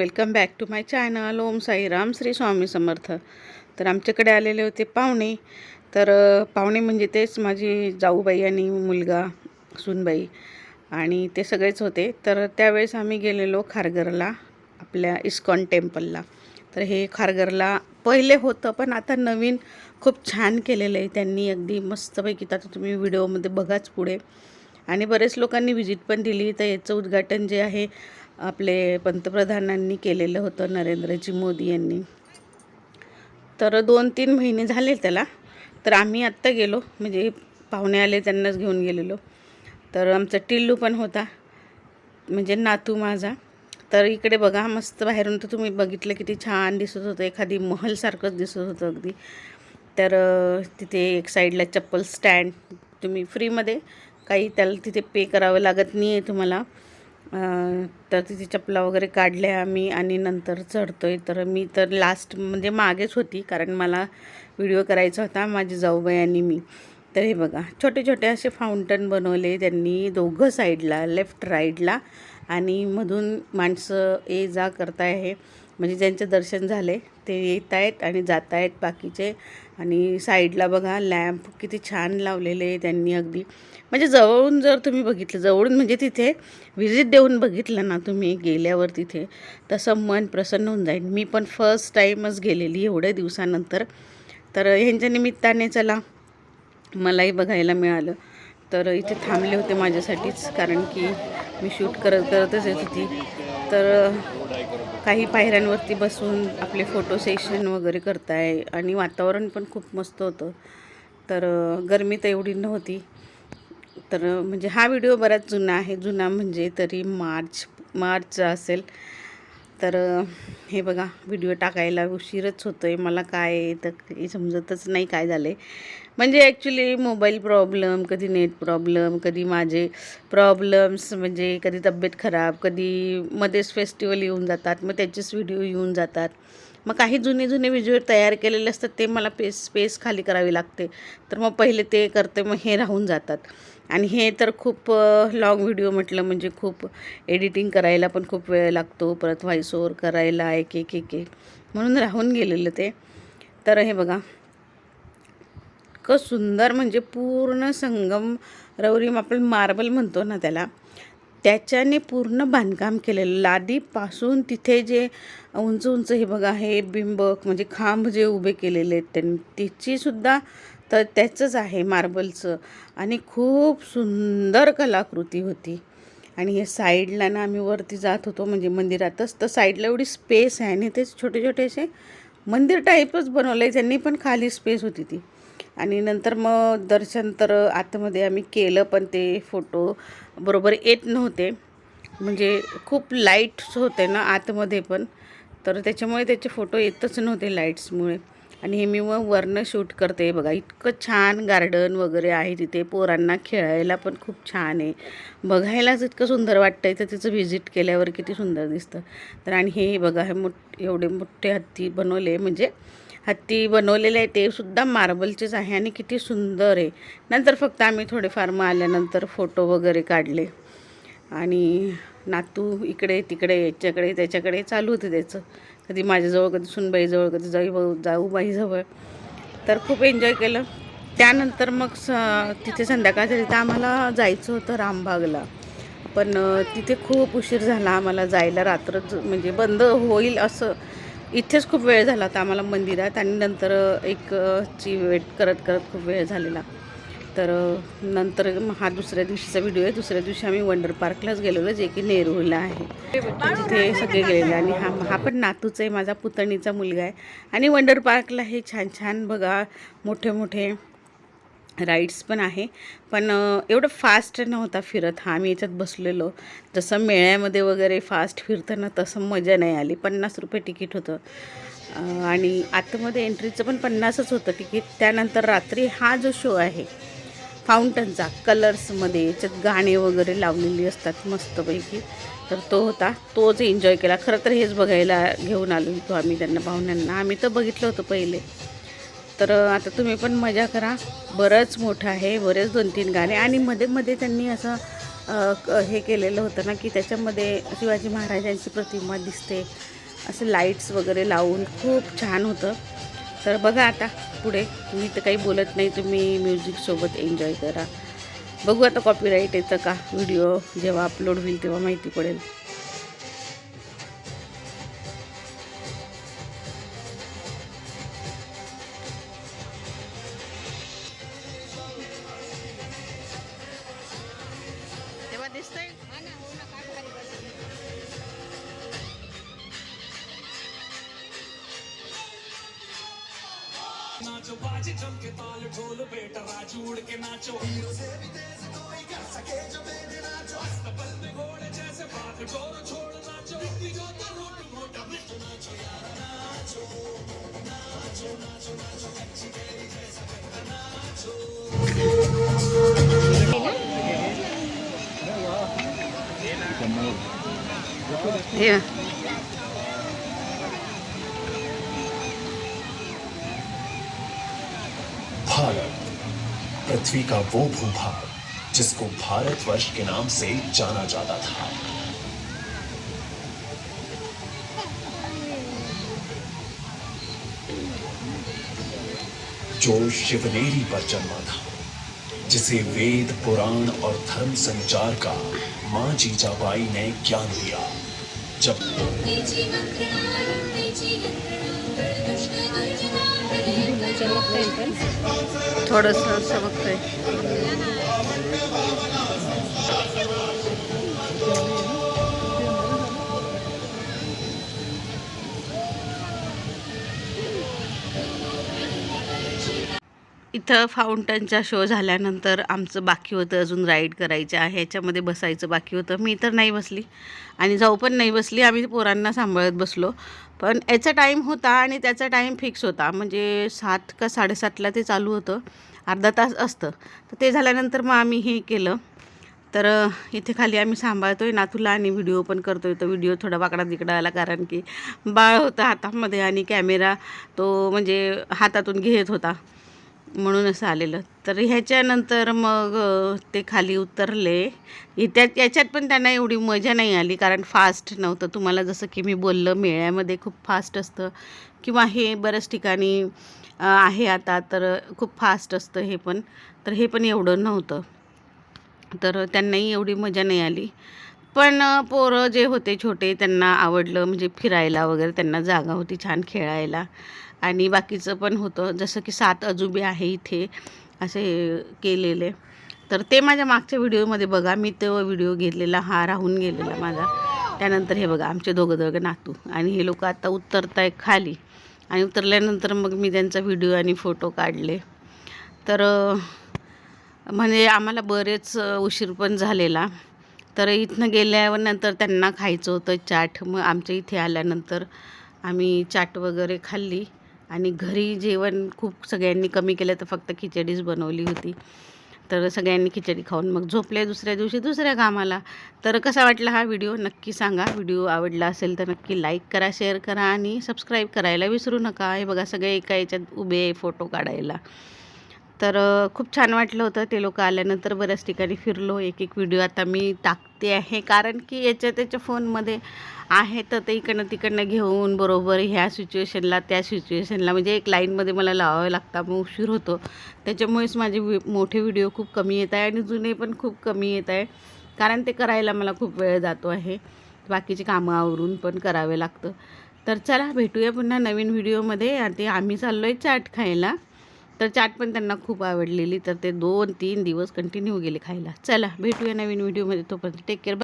Welcome back to my channel. Om Sairam Shri Swami Samarth. तर आमच्याकडे आलेले होते पाहुणे. तर पाहुणे म्हणजे तेच माझी जाऊबाई आणि मुलगा सुनबाई आणि ते सगळेच होते. तर त्यावेळेस आम्ही गेलेलो खारघरला आपल्या इस्कॉन टेम्पलला. तर हे खारघरला पहिले होतं पण आता नवीन खूप छान केलेलं आहे. त्यांनी अगदी मस्तपैकी आता तुम्ही व्हिडिओमध्ये बघाच पुढे. आणि बरेच लोकांनी व्हिजिट पण दिली. तर याचं उद्घाटन जे आहे आपले पंतप्रधानांनी केलेलं होतं नरेंद्रजी मोदी यांनी. तर दोन तीन महिने झाले त्याला. तर आम्ही आत्ता गेलो. म्हणजे पाहुणे आले त्यांनाच घेऊन गेलेलो. तर आमचा टिल्लू पण होता. म्हणजे नातू माझा. तर इकडे बघा मस्त बाहेरून तर तुम्ही बघितलं किती छान दिसत होतं. एखादी महलसारखंच दिसत होतं अगदी. तर तिथे एक साईडला चप्पल स्टँड. तुम्ही फ्रीमध्ये काही त्याला तिथे पे करावं लागत नाही आहे तुम्हाला तर तिथे चपला वगैरे काढल्या आम्ही आणि नंतर चढतो आहे तर मी तर लास्ट म्हणजे मागेच होती कारण मला व्हिडिओ करायचा होता माझी जाऊबाई आणि मी. तर हे बघा छोटे छोटे असे फाउंटन बनवले त्यांनी दोघं साईडला लेफ्ट राईडला आणि मधून माणसं ये जा करताय आहे म्हणजे ज्यांचे दर्शन झाले ते येत आहेत आणि जात आहेत बाकीचे. आणि साईडला बघा लॅम्प किती छान लावलेले त्यांनी अगदी. म्हणजे जवळून जर तुम्ही बघितलं जवळून म्हणजे तिथे व्हिजिट देऊन बघितलं ना तुम्ही गेल्यावर तिथे तसं मन प्रसन्न होऊन जाईल. मी पण फर्स्ट टाईमच गेलेली एवढ्या दिवसानंतर. तर ह्यांच्या निमित्ताने चला मलाही बघायला मिळालं. तर इथे थांबले होते माझ्यासाठीच कारण की मी शूट करत करतच येत होती. तर काही पायऱ्यांवरती बसून आपले फोटो सेशन वगैरे करताय आणि वातावरण पण खूप मस्त होतं. तर गरमी तर एवढी नव्हती. तर म्हणजे हा व्हिडिओ बराच जुना आहे. जुना म्हणजे तरी मार्च मार्चचा असेल. तर हे बघा व्हिडिओ टाकायला उशीरच होतो आहे मला काय तर काही समजतच नाही काय झालं आहे म्हणजे ॲक्च्युली मोबाईल प्रॉब्लेम कधी नेट प्रॉब्लेम कधी माझे प्रॉब्लेम्स म्हणजे कधी तब्येत खराब कधी मध्येच फेस्टिवल येऊन जातात मग त्याचेच व्हिडिओ येऊन जातात. मग काही जुने जुने व्हिडिओ तयार केलेले असतात ते मला पेस स्पेस खाली करावी लागते. तर मग पहिले ते करते मग हे राहून जातात. आणि हे तर खूप लॉंग व्हिडिओ म्हटलं म्हणजे खूप एडिटिंग करायला पण खूप वेळ लागतो परत व्हॉइस ओवर करायला एक एक एक एक. म्हणून राहून गेलेलं ते. तर हे बघा. इतकं सुंदर म्हणजे पूर्ण संगम रवरीम आपण मार्बल म्हणतो ना त्याला त्याच्याने पूर्ण बांधकाम केलेलं. लादीपासून तिथे जे उंच उंच हे बघा हे बिंबक म्हणजे खांब जे उभे केलेले आहेत त्यांनी तिचीसुद्धा तर त्याचंच आहे मार्बलचं. आणि खूप सुंदर कलाकृती होती. आणि हे साईडला ना आम्ही वरती जात होतो म्हणजे मंदिरातच. तर साईडला एवढी स्पेस आहे आणि तेच छोटे छोटे असे मंदिर टाईपच बनवलं आहे त्यांनी पण खाली स्पेस होती ती. आणि नंतर मग दर्शन तर आतमध्ये आम्ही केलं पण ते फोटो बरोबर येत नव्हते. म्हणजे खूप लाईट्स होते ना आतमध्ये पण. तर त्याच्यामुळे त्याचे फोटो येतच नव्हते लाईट्समुळे आणि हे मी मग वरनं शूट करते. बघा इतकं छान गार्डन वगैरे आहे तिथे. पोरांना खेळायला पण खूप छान आहे. बघायलाच इतकं सुंदर वाटतं आहे तर तिचं व्हिजिट केल्यावर किती सुंदर दिसतं. तर आणि हे बघा हे मोठ एवढे मोठे हत्ती बनवले. म्हणजे हत्ती बनवलेले आहे. ते सुद्धा मार्बलचेच आहे आणि किती सुंदर आहे. नंतर फक्त आम्ही थोडेफार मग आल्यानंतर फोटो वगैरे काढले. आणि नातू इकडे तिकडे याच्याकडे त्याच्याकडे चालू होतं त्याचं. कधी माझ्याजवळ कधी सुनबाईजवळ कधी जाऊ जाऊबाईजवळ. तर खूप एन्जॉय केलं. त्यानंतर मग स तिथे संध्याकाळ तिथे तर आम्हाला जायचं होतं रामबागला. पण तिथे खूप उशीर झाला आम्हाला जायला. रात्र म्हणजे बंद होईल असं. इथेच खूप वेळ झाला होता आम्हाला मंदिरात आणि नंतर एक ची वेट करत करत खूप वेळ झालेला. तर नंतर हा दुसऱ्या दिवशीचा व्हिडिओ आहे. दुसऱ्या दिवशी आम्ही वंडर पार्कलाच गेलेलो जे की नेरूळला आहे. तिथे सगळे गेलेले आणि हा हा पण नातूचा आहे माझा पुतणीचा मुलगा आहे. आणि वंडर पार्कला हे छान छान बघा मोठे मोठे राईड्स पण आहे. पण एवढं फास्ट नव्हता फिरत हा. आम्ही याच्यात बसलेलो. जसं मेळ्यामध्ये वगैरे फास्ट फिरताना तसं मजा नाही आली. पन्नास रुपये तिकीट होतं. आणि आतमध्ये एंट्रीचं पण पन्नासच होतं तिकीट. त्यानंतर रात्री हा जो शो आहे फाउंटनचा कलर्समध्ये याच्यात गाणे वगैरे लावलेली असतात मस्तपैकी. तर तो होता. तोच एन्जॉय केला. खरं तर हेच बघायला घेऊन आलो होतो आम्ही त्यांना पाहुण्यांना आम्ही तर बघितलं होतं पहिले. तर आता तुम्ही पण मजा करा. बरंच मोठं आहे बरेच दोन तीन गाणे. आणि मध्ये मध्ये त्यांनी असं क- हे केलेलं होतं ना की त्याच्यामध्ये शिवाजी महाराजांची प्रतिमा दिसते. असं लाईट्स वगैरे लावून खूप छान होतं. तर बघा आता पुढे. मी तर काही बोलत नाही. तुम्ही म्युझिकसोबत एन्जॉय करा. बघू आता कॉपीराईट येतं का? व्हिडिओ जेव्हा अपलोड होईल तेव्हा माहिती पडेल. नाचो बाजी जम के ताल ढोल बेटा राजू उड़ के नाचो। हीरो से भी तेज कोई कर सके जो मेरे नाचो। अस्तबल में घोड़े जैसे भाग डोर छोड़ नाचो। दिखती जो तो रूट मोटा मिट नाचो यार नाचो। नाचो नाचो नाचो कच्ची केरी जैसा करता नाचो। हे पृथ्वी का वो भूभाग, जिसको भारतवर्ष के नाम से जाना जाता था। जो शिवनेरी पर जन्मा था, जिसे वेद, पुराण और धर्म संचार का माँ जीजाबाई ने ज्ञान दिया। जब थोडंसं असं बघतोय. इथं फाउंटनचा शो झाल्यानंतर आमचं बाकी होतं अजून राईड करायचं आहे. ह्याच्यामध्ये बसायचं बाकी होतं. मी तर नाही बसली. आणि जाऊ पण नाही बसली. आम्ही पोरांना सांभाळत बसलो. पण याचा टाईम होता आणि त्याचा टाईम फिक्स होता. म्हणजे सात का साडेसातला ते चालू होतं. अर्धा तास असतं. तर ते झाल्यानंतर मग आम्ही हे केलं. तर इथे खाली आम्ही सांभाळतो आहे नातूला आणि व्हिडिओ पण करतो आहे तर व्हिडिओ थोडा वाकडा तिकडा आला कारण की बाळ होता हातामध्ये आणि कॅमेरा तो म्हणजे हातातून घेत होता. म्हणून असं आलेलं. तर ह्याच्यानंतर मग ते खाली उतरले. त्यात याच्यात पण त्यांना एवढी मजा नाही आली कारण फास्ट नव्हतं. तुम्हाला जसं की मी बोललं मेळ्यामध्ये खूप फास्ट असतं. किंवा हे बऱ्याच ठिकाणी आहे आता तर खूप फास्ट असतं हे पण. तर हे पण एवढं नव्हतं. तर त्यांनाही एवढी मजा नाही आली. पण पोरं जे होते छोटे त्यांना आवडलं म्हणजे फिरायला वगैरे त्यांना जागा होती छान खेळायला. आणि बाकीचं पण होतं जसं की सात अजुबे आहे इथे असे केलेले. तर ते माझ्या मागच्या व्हिडिओमध्ये बघा मी तो व्हिडिओ घेतलेला हा राहून गेलेला माझा. त्यानंतर हे बघा आमचे दोघं दोघं नातू. आणि हे लोक आता उतरत आहे खाली. आणि उतरल्यानंतर मग मी त्यांचा व्हिडिओ आणि फोटो काढले. तर म्हणजे आम्हाला बरेच उशीर पण झालेला. तर इथनं गेल्यावर नंतर त्यांना खायचं होतं चाट. मग आमच्या इथे आल्यानंतर आम्ही चाट वगैरे खाल्ली आणि घरी जेवण खूप सगळ्यांनी कमी केलं तर फक्त खिचडीच बनवली होती. तर सगळ्यांनी खिचडी खाऊन मग झोपले दुसऱ्या दिवशी दुसऱ्या कामाला. तर कसा वाटला हा व्हिडिओ नक्की सांगा. व्हिडिओ आवडला असेल तर नक्की लाईक करा शेअर करा आणि सबस्क्राईब करायला विसरू नका. हे बघा सगळे एका याच्यात उभे आहे फोटो काढायला. तर खूप छान वाटलं होतं ते लोक आल्यानंतर बऱ्याच ठिकाणी फिरलो. एक एक व्हिडिओ आता मी टाकते आहे. कारण की याच्या त्याच्या फोनमध्ये आहे तर ते इकडनं तिकडनं घेऊन बरोबर ह्या सिच्युएशनला त्या सिच्युएशनला. म्हणजे एक लाईनमध्ये मला लावावं लागतं मग उशीर होतो. त्याच्यामुळेच माझे मोठे व्हिडिओ खूप कमी येत आहे आणि जुने पण खूप कमी येत आहे. कारण ते करायला मला खूप वेळ जातो आहे. बाकीची कामं आवरून पण करावे लागतं. तर चला भेटूया पुन्हा नवीन व्हिडिओमध्ये. आणि आम्ही चाललो आहे चाट खायला. तर चाट पण त्यांना खूप आवडलेली. तर ते दोन तीन दिवस कंटिन्यू गेले खायला. चला भेटूया नवीन व्हिडिओमध्ये तोपर्यंत टेक केअर